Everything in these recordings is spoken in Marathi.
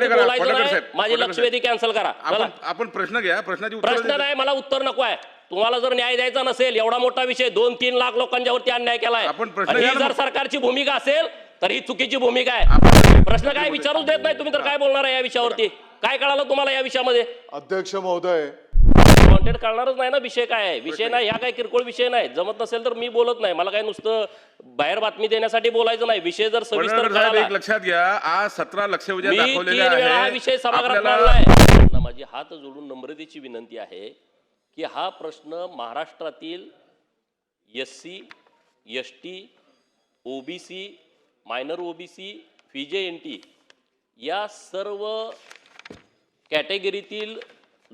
बोलायचं नाही माझी लक्षवेधी कॅन्सल करा. चला आपण प्रश्न घ्या प्रश्नाची उत्तर प्रश्न नाही मला उत्तर नको आहे. तुम्हाला जर न्याय द्यायचा नसेल एवढा मोठा विषय दोन तीन लाख लोकांच्यावरती अन्याय केलाय. आपण प्रश्न आणि घ्या ही ना जर मग. सरकारची भूमिका असेल तर ही चुकीची भूमिका आहे. आपण प्रश्न काय विचारूच देत नाही तुम्ही तर काय बोलणार आहे या विषयावरती? काय कळालं तुम्हाला या विषयामध्ये? अध्यक्ष महोदय कॉन्टेंट कळणारच नाही ना विषय काय आहे? विषय नाही ह्या काय किरकोळ विषय नाही. जमत नसेल तर मी बोलत नाही. मला काय नुसतं बाहेर बातमी देण्यासाठी बोलायचं नाही. विषय जर सविस्तर कळाला. एक लक्षात घ्या आज सतरा लक्षवेधी मी तीन दाखवलेल्या वेळा हा आहे. विषय सभागृहात आपल्याला- मांडलाय त्यांना माझी हात जोडून नम्रतेची विनंती आहे की हा प्रश्न महाराष्ट्रातील S C S T OBC minor OBC फिजे N T या सर्व कॅटेगरीतील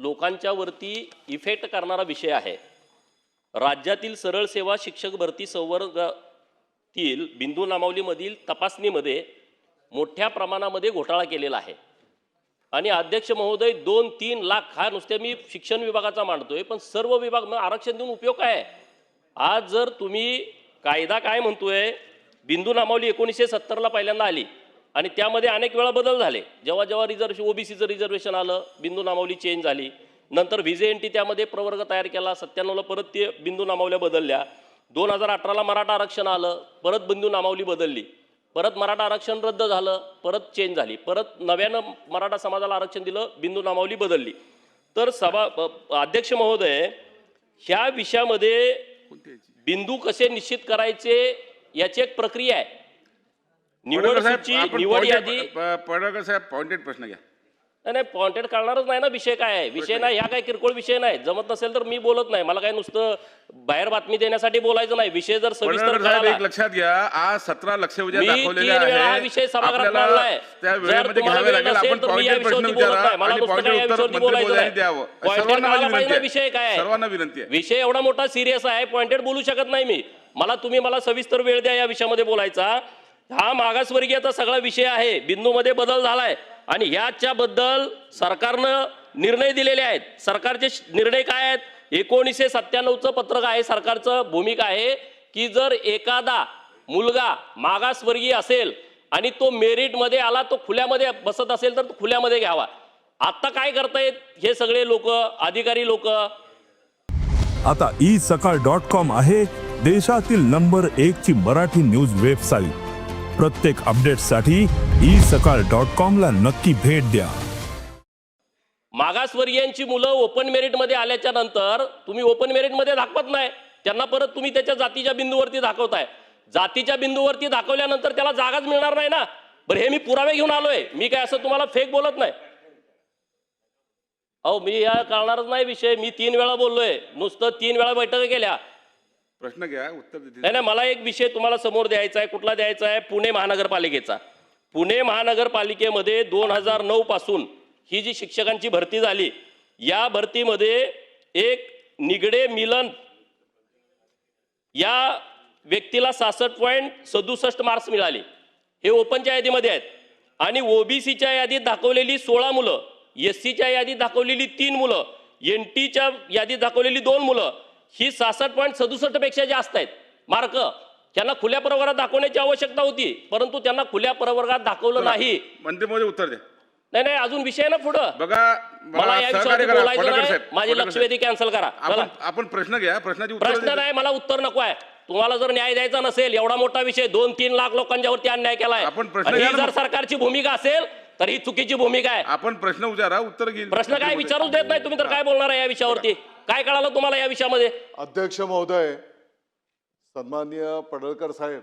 लोकांच्यावरती इफेक्ट करणारा विषय आहे राज्यातील सरळ सेवा शिक्षक भरती संवर्गातील बिंदू नामावलीमधील तपासणीमध्ये मोठ्या प्रमाणामध्ये घोटाळा केलेला आहे आणि अध्यक्ष महोदय दोन तीन लाख हा नुसते मी शिक्षण विभागाचा मांडतोय पण सर्व विभाग मग आरक्षण देऊन उपयोग काय आहे? आज जर तुम्ही कायदा काय म्हणतोय बिंदू नामावली एकोणीसशे सत्तरला पहिल्यांदा आली आणि त्यामध्ये अनेक वेळा बदल झाले. जेव्हा जेव्हा रिझर्वेशन ओबीसीचं रिझर्वेशन आलं बिंदू नामावली चेंज झाली. नंतर व्हिजे एन टी त्यामध्ये प्रवर्ग तयार केला सत्त्याण्णवला परत ते बिंदू नामावल्या बदलल्या. दोन हजार अठराला मराठा आरक्षण आलं परत बिंदू नामावली बदलली. परत मराठा आरक्षण रद्द झालं परत चेंज झाली. परत नव्यानं मराठा समाजाला आरक्षण दिलं बिंदू नामावली बदलली. तर सभा अध्यक्ष महोदय ह्या विषयामध्ये बिंदू कसे निश्चित करायचे याची एक प्रक्रिया आहे. निवड सूची निवड यादी पडळकर साहेब पॉइंटेड प्रश्न घ्या. नाही नाही पॉइंटेड कळणारच नाही ना विषय काय आहे. विषय नाही ह्या काय किरकोळ विषय नाही. जमत नसेल तर मी बोलत नाही. मला काय नुसतं बाहेर बातमी देण्यासाठी बोलायचं नाही. विषय जर सविस्तर एक लक्षात घ्या. आज सतरा आहे विषय सभागृहात मांडलाय. विषय काय. सर्वांना विनंती आहे. विषय एवढा मोठा सिरियस आहे. पॉइंटेड बोलू शकत नाही मी. मला तुम्ही मला सविस्तर वेळ द्या या विषयामध्ये बोलायचा. हा मागासवर्गीयाचा सगळा विषय आहे. बिंदूमध्ये बदल झालाय. आणि ह्याच्याबद्दल सरकारनं निर्णय दिलेले आहेत. सरकारचे निर्णय काय आहेत? एकोणीसशे सत्त्याण्णवचं पत्रक आहे सरकारचं भूमिका आहे की जर एखादा मुलगा मागासवर्गीय असेल आणि तो मेरिटमध्ये आला तो खुल्यामध्ये बसत असेल तर तो खुल्यामध्ये घ्यावा. आता काय करतायत हे सगळे लोक अधिकारी लोक? आता ई सकाळ डॉट कॉम आहे देशातील नंबर एक ची मराठी न्यूज वेबसाईट. प्रत्येक अपडेटसाठी ई सकाळ डॉट कॉम ला नक्की भेट द्या. मागासवर्गीयांची मुलं ओपन मेरिटमध्ये आल्याच्यानंतर तुम्ही ओपन मेरिटमध्ये दाखवत नाही. त्यांना परत तुम्ही त्याच्या जातीच्या बिंदूवरती दाखवताय. जातीच्या बिंदूवरती दाखवल्यानंतर त्याला जागाच मिळणार नाही ना? बरं हे मी पुरावे घेऊन आलोय. मी काय असं तुम्हाला फेक बोलत नाही. अहो मी या कळणारच नाही विषय. मी तीन वेळा बोललोय. नुसतं तीन वेळा बैठक केल्या. प्रश्न घ्या उत्तर नाही नाही मला एक विषय तुम्हाला समोर द्यायचा आहे कुठला द्यायचा आहे? पुणे महानगरपालिकेचा. पुणे महानगरपालिकेमध्ये दोन हजार नऊ पासून ही जी शिक्षकांची भरती झाली या भरतीमध्ये एक निगडे मिलन या व्यक्तीला सहासष्ट पॉईंट सदुसष्ट मार्क्स मिळाले. हे ओपनच्या यादीमध्ये आहेत. आणि ओबीसीच्या यादीत दाखवलेली सोळा मुलं एस सीच्या यादीत दाखवलेली तीन मुलं एन टीच्या यादीत दाखवलेली दोन मुलं ही सहासष्ट पॉईंट सदुसष्टपेक्षा जास्त आहेत. मार्क त्यांना खुल्या प्रवर्गात दाखवण्याची आवश्यकता होती परंतु त्यांना खुल्या प्रवर्गात दाखवलं नाही. मंत्री महोदय उत्तर द्या. नाही नाही अजून विषय ना पुढं? बघा मला या करा बोलायचं नाही. माझी लक्षवेधी. कॅन्सल करा. आपण प्रश्न घ्या प्रश्नाची प्रश्न नाही मला उत्तर नको आहे. तुम्हाला जर न्याय द्यायचा नसेल एवढा मोठा विषय दोन तीन लाख लोकांच्यावरती अन्याय केलाय. आपण प्रश्न आणि ही जर. सरकारची भूमिका असेल तर ही चुकीची भूमिका आहे. आपण प्रश्न विचारा उत्तर घेईल. प्रश्न काय विचारूच देत नाही तुम्ही तर काय बोलणार आहे या विषयावरती? काय कळालं तुम्हाला या विषयामध्ये? अध्यक्ष महोदय सन्माननीय पडळकर साहेब